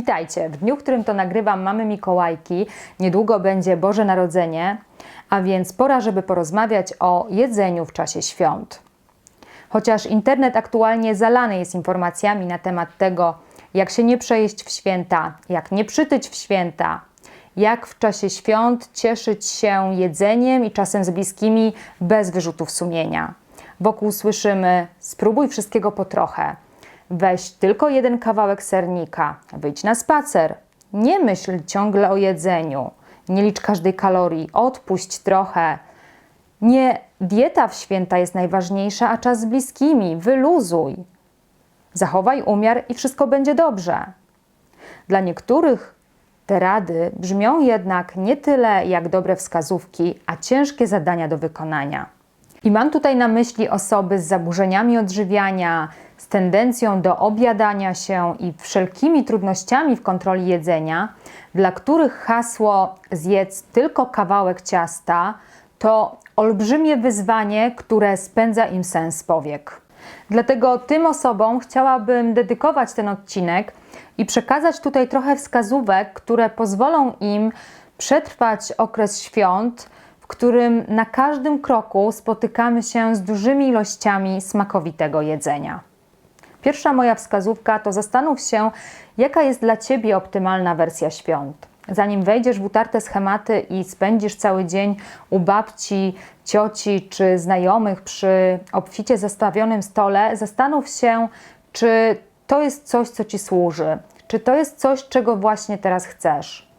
Witajcie! W dniu, w którym to nagrywam, mamy Mikołajki. Niedługo będzie Boże Narodzenie, a więc pora, żeby porozmawiać o jedzeniu w czasie świąt. Chociaż internet aktualnie zalany jest informacjami na temat tego, jak się nie przejeść w święta, jak nie przytyć w święta, jak w czasie świąt cieszyć się jedzeniem i czasem z bliskimi bez wyrzutów sumienia. Wokół słyszymy: spróbuj wszystkiego po trochę. Weź tylko jeden kawałek sernika, wyjdź na spacer. Nie myśl ciągle o jedzeniu, nie licz każdej kalorii, odpuść trochę. Nie dieta w święta jest najważniejsza, a czas z bliskimi. Wyluzuj. Zachowaj umiar i wszystko będzie dobrze. Dla niektórych te rady brzmią jednak nie tyle jak dobre wskazówki, a ciężkie zadania do wykonania. I mam tutaj na myśli osoby z zaburzeniami odżywiania, z tendencją do objadania się i wszelkimi trudnościami w kontroli jedzenia, dla których hasło zjedz tylko kawałek ciasta to olbrzymie wyzwanie, które spędza im sens powiek. Dlatego tym osobom chciałabym dedykować ten odcinek i przekazać tutaj trochę wskazówek, które pozwolą im przetrwać okres świąt, którym na każdym kroku spotykamy się z dużymi ilościami smakowitego jedzenia. Pierwsza moja wskazówka to zastanów się, jaka jest dla Ciebie optymalna wersja świąt. Zanim wejdziesz w utarte schematy i spędzisz cały dzień u babci, cioci czy znajomych przy obficie zastawionym stole, zastanów się, czy to jest coś, co Ci służy, czy to jest coś, czego właśnie teraz chcesz.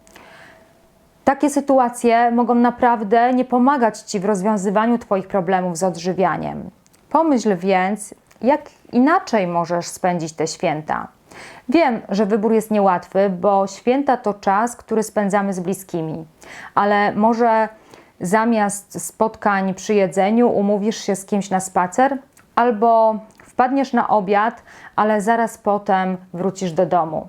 Takie sytuacje mogą naprawdę nie pomagać Ci w rozwiązywaniu Twoich problemów z odżywianiem. Pomyśl więc, jak inaczej możesz spędzić te święta. Wiem, że wybór jest niełatwy, bo święta to czas, który spędzamy z bliskimi, ale może zamiast spotkań przy jedzeniu umówisz się z kimś na spacer albo wpadniesz na obiad, ale zaraz potem wrócisz do domu.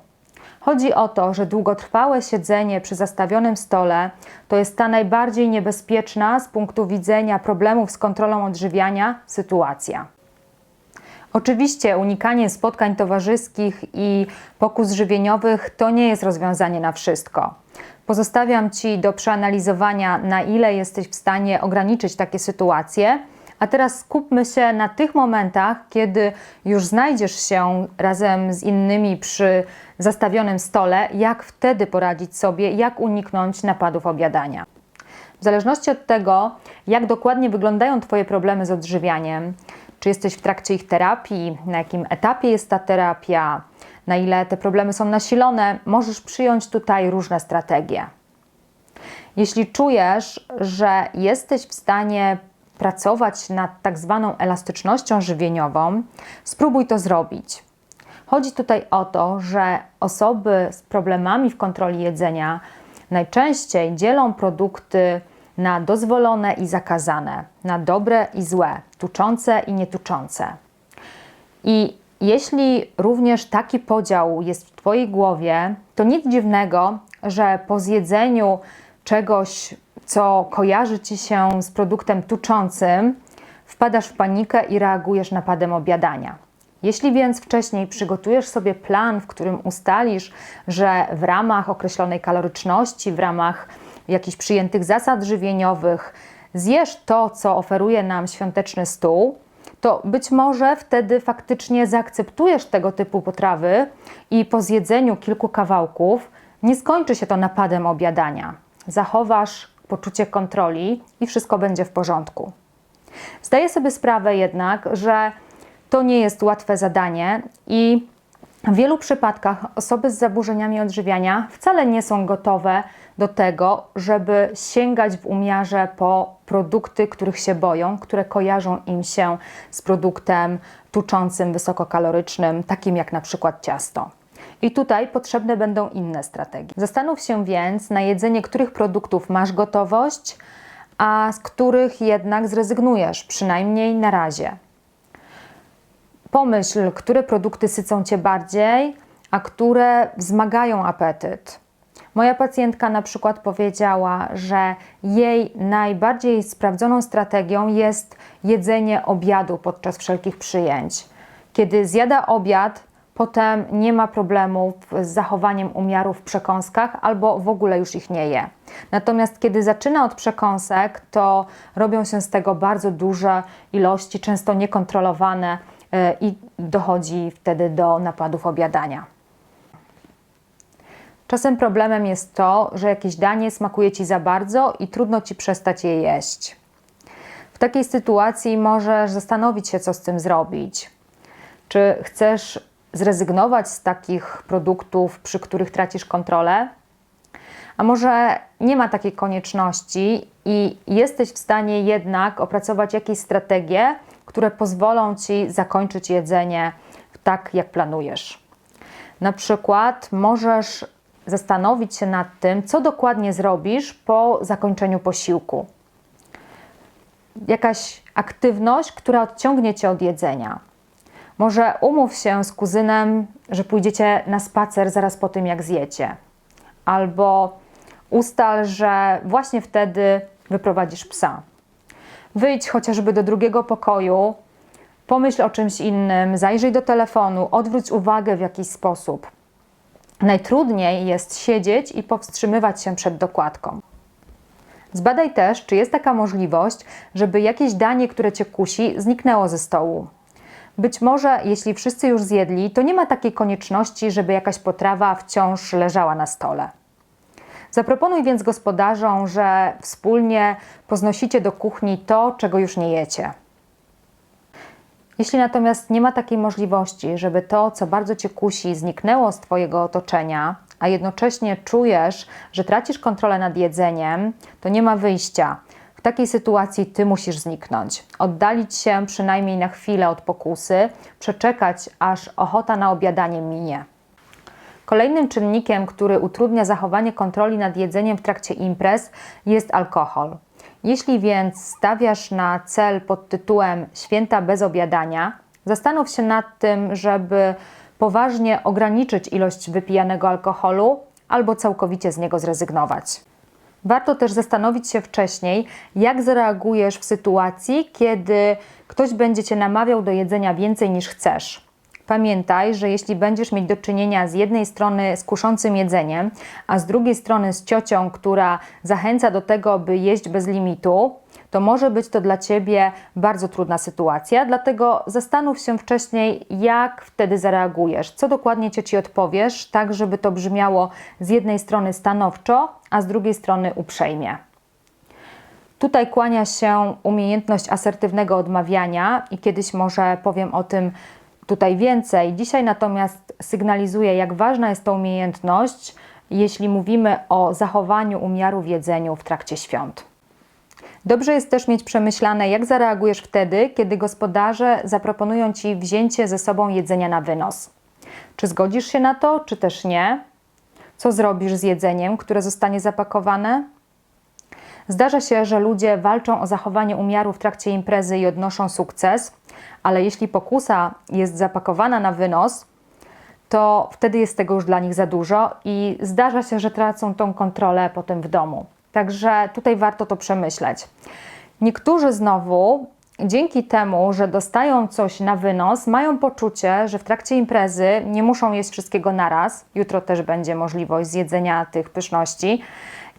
Chodzi o to, że długotrwałe siedzenie przy zastawionym stole to jest ta najbardziej niebezpieczna z punktu widzenia problemów z kontrolą odżywiania sytuacja. Oczywiście unikanie spotkań towarzyskich i pokus żywieniowych to nie jest rozwiązanie na wszystko. Pozostawiam Ci do przeanalizowania, na ile jesteś w stanie ograniczyć takie sytuacje. A teraz skupmy się na tych momentach, kiedy już znajdziesz się razem z innymi przy zastawionym stole, jak wtedy poradzić sobie, jak uniknąć napadów obiadania. W zależności od tego, jak dokładnie wyglądają Twoje problemy z odżywianiem, czy jesteś w trakcie ich terapii, na jakim etapie jest ta terapia, na ile te problemy są nasilone, możesz przyjąć tutaj różne strategie. Jeśli czujesz, że jesteś w stanie pracować nad tak zwaną elastycznością żywieniową, spróbuj to zrobić. Chodzi tutaj o to, że osoby z problemami w kontroli jedzenia najczęściej dzielą produkty na dozwolone i zakazane, na dobre i złe, tuczące i nietuczące. I jeśli również taki podział jest w Twojej głowie, to nic dziwnego, że po zjedzeniu czegoś, co kojarzy Ci się z produktem tuczącym, wpadasz w panikę i reagujesz napadem obiadania. Jeśli więc wcześniej przygotujesz sobie plan, w którym ustalisz, że w ramach określonej kaloryczności, w ramach jakichś przyjętych zasad żywieniowych zjesz to, co oferuje nam świąteczny stół, to być może wtedy faktycznie zaakceptujesz tego typu potrawy i po zjedzeniu kilku kawałków nie skończy się to napadem obiadania. Zachowasz poczucie kontroli i wszystko będzie w porządku. Zdaję sobie sprawę jednak, że to nie jest łatwe zadanie i w wielu przypadkach osoby z zaburzeniami odżywiania wcale nie są gotowe do tego, żeby sięgać w umiarze po produkty, których się boją, które kojarzą im się z produktem tuczącym, wysokokalorycznym, takim jak na przykład ciasto. I tutaj potrzebne będą inne strategie. Zastanów się więc, na jedzenie których produktów masz gotowość, a z których jednak zrezygnujesz, przynajmniej na razie. Pomyśl, które produkty sycą cię bardziej, a które wzmagają apetyt. Moja pacjentka na przykład powiedziała, że jej najbardziej sprawdzoną strategią jest jedzenie obiadu podczas wszelkich przyjęć. Kiedy zjada obiad, potem nie ma problemów z zachowaniem umiarów w przekąskach albo w ogóle już ich nie je. Natomiast kiedy zaczyna od przekąsek, to robią się z tego bardzo duże ilości, często niekontrolowane e, i dochodzi wtedy do napadów obiadania. Czasem problemem jest to, że jakieś danie smakuje ci za bardzo i trudno ci przestać je jeść. W takiej sytuacji możesz zastanowić się, co z tym zrobić. Czy chcesz zrezygnować z takich produktów, przy których tracisz kontrolę? A może nie ma takiej konieczności i jesteś w stanie jednak opracować jakieś strategie, które pozwolą ci zakończyć jedzenie tak, jak planujesz. Na przykład możesz zastanowić się nad tym, co dokładnie zrobisz po zakończeniu posiłku. Jakaś aktywność, która odciągnie cię od jedzenia. Może umów się z kuzynem, że pójdziecie na spacer zaraz po tym, jak zjecie. Albo ustal, że właśnie wtedy wyprowadzisz psa. Wyjdź chociażby do drugiego pokoju, pomyśl o czymś innym, zajrzyj do telefonu, odwróć uwagę w jakiś sposób. Najtrudniej jest siedzieć i powstrzymywać się przed dokładką. Zbadaj też, czy jest taka możliwość, żeby jakieś danie, które cię kusi, zniknęło ze stołu. Być może, jeśli wszyscy już zjedli, to nie ma takiej konieczności, żeby jakaś potrawa wciąż leżała na stole. Zaproponuj więc gospodarzom, że wspólnie poznosicie do kuchni to, czego już nie jecie. Jeśli natomiast nie ma takiej możliwości, żeby to, co bardzo cię kusi, zniknęło z Twojego otoczenia, a jednocześnie czujesz, że tracisz kontrolę nad jedzeniem, to nie ma wyjścia. W takiej sytuacji Ty musisz zniknąć. Oddalić się przynajmniej na chwilę od pokusy, przeczekać, aż ochota na obiadanie minie. Kolejnym czynnikiem, który utrudnia zachowanie kontroli nad jedzeniem w trakcie imprez, jest alkohol. Jeśli więc stawiasz na cel pod tytułem Święta bez obiadania, zastanów się nad tym, żeby poważnie ograniczyć ilość wypijanego alkoholu albo całkowicie z niego zrezygnować. Warto też zastanowić się wcześniej, jak zareagujesz w sytuacji, kiedy ktoś będzie cię namawiał do jedzenia więcej niż chcesz. Pamiętaj, że jeśli będziesz mieć do czynienia z jednej strony z kuszącym jedzeniem, a z drugiej strony z ciocią, która zachęca do tego, by jeść bez limitu, to może być to dla ciebie bardzo trudna sytuacja. Dlatego zastanów się wcześniej, jak wtedy zareagujesz, co dokładnie cioci odpowiesz, tak żeby to brzmiało z jednej strony stanowczo, a z drugiej strony uprzejmie. Tutaj kłania się umiejętność asertywnego odmawiania i kiedyś może powiem o tym tutaj więcej. Dzisiaj natomiast sygnalizuję, jak ważna jest to umiejętność, jeśli mówimy o zachowaniu umiaru w jedzeniu w trakcie świąt. Dobrze jest też mieć przemyślane, jak zareagujesz wtedy, kiedy gospodarze zaproponują ci wzięcie ze sobą jedzenia na wynos. Czy zgodzisz się na to, czy też nie? Co zrobisz z jedzeniem, które zostanie zapakowane? Zdarza się, że ludzie walczą o zachowanie umiaru w trakcie imprezy i odnoszą sukces, ale jeśli pokusa jest zapakowana na wynos, to wtedy jest tego już dla nich za dużo i zdarza się, że tracą tą kontrolę potem w domu. Także tutaj warto to przemyśleć. Niektórzy znowu dzięki temu, że dostają coś na wynos, mają poczucie, że w trakcie imprezy nie muszą jeść wszystkiego naraz. Jutro też będzie możliwość zjedzenia tych pyszności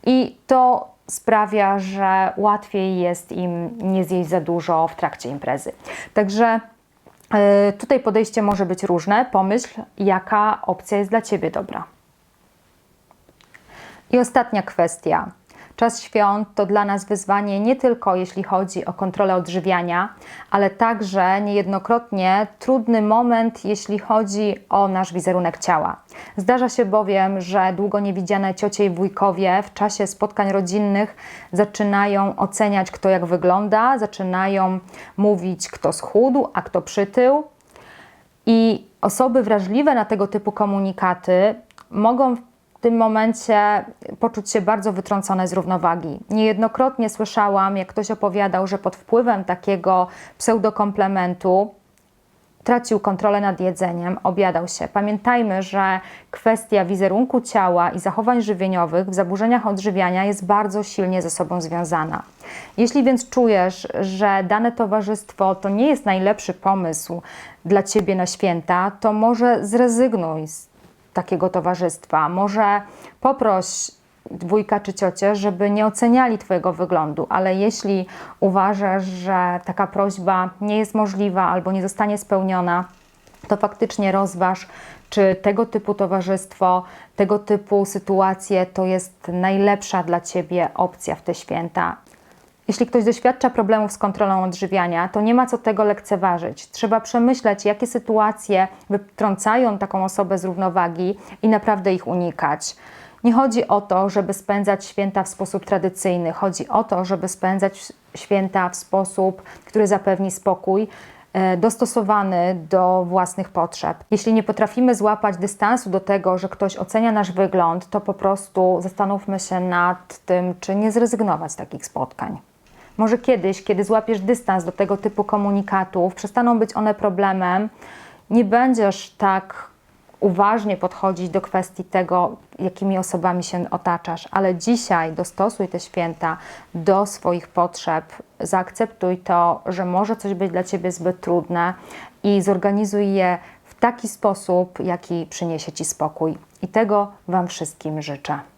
i to sprawia, że łatwiej jest im nie zjeść za dużo w trakcie imprezy. Także yy, tutaj podejście może być różne. Pomyśl, jaka opcja jest dla Ciebie dobra. I ostatnia kwestia. Czas świąt to dla nas wyzwanie nie tylko jeśli chodzi o kontrolę odżywiania, ale także niejednokrotnie trudny moment, jeśli chodzi o nasz wizerunek ciała. Zdarza się bowiem, że długo niewidziane ciocie i wujkowie w czasie spotkań rodzinnych zaczynają oceniać, kto jak wygląda, zaczynają mówić, kto schudł, a kto przytył. I osoby wrażliwe na tego typu komunikaty mogą tym momencie poczuć się bardzo wytrącone z równowagi. Niejednokrotnie słyszałam, jak ktoś opowiadał, że pod wpływem takiego pseudokomplementu tracił kontrolę nad jedzeniem, obiadał się. Pamiętajmy, że kwestia wizerunku ciała i zachowań żywieniowych w zaburzeniach odżywiania jest bardzo silnie ze sobą związana. Jeśli więc czujesz, że dane towarzystwo to nie jest najlepszy pomysł dla ciebie na święta, to może zrezygnuj z takiego towarzystwa. Może poproś wujka czy ciocię, żeby nie oceniali Twojego wyglądu, ale jeśli uważasz, że taka prośba nie jest możliwa albo nie zostanie spełniona, to faktycznie rozważ, czy tego typu towarzystwo, tego typu sytuacje to jest najlepsza dla Ciebie opcja w te święta. Jeśli ktoś doświadcza problemów z kontrolą odżywiania, to nie ma co tego lekceważyć. Trzeba przemyśleć, jakie sytuacje wytrącają taką osobę z równowagi i naprawdę ich unikać. Nie chodzi o to, żeby spędzać święta w sposób tradycyjny, chodzi o to, żeby spędzać święta w sposób, który zapewni spokój, e, dostosowany do własnych potrzeb. Jeśli nie potrafimy złapać dystansu do tego, że ktoś ocenia nasz wygląd, to po prostu zastanówmy się nad tym, czy nie zrezygnować z takich spotkań. Może kiedyś, kiedy złapiesz dystans do tego typu komunikatów, przestaną być one problemem, nie będziesz tak uważnie podchodzić do kwestii tego, jakimi osobami się otaczasz, ale dzisiaj dostosuj te święta do swoich potrzeb, zaakceptuj to, że może coś być dla ciebie zbyt trudne i zorganizuj je w taki sposób, jaki przyniesie ci spokój. I tego Wam wszystkim życzę.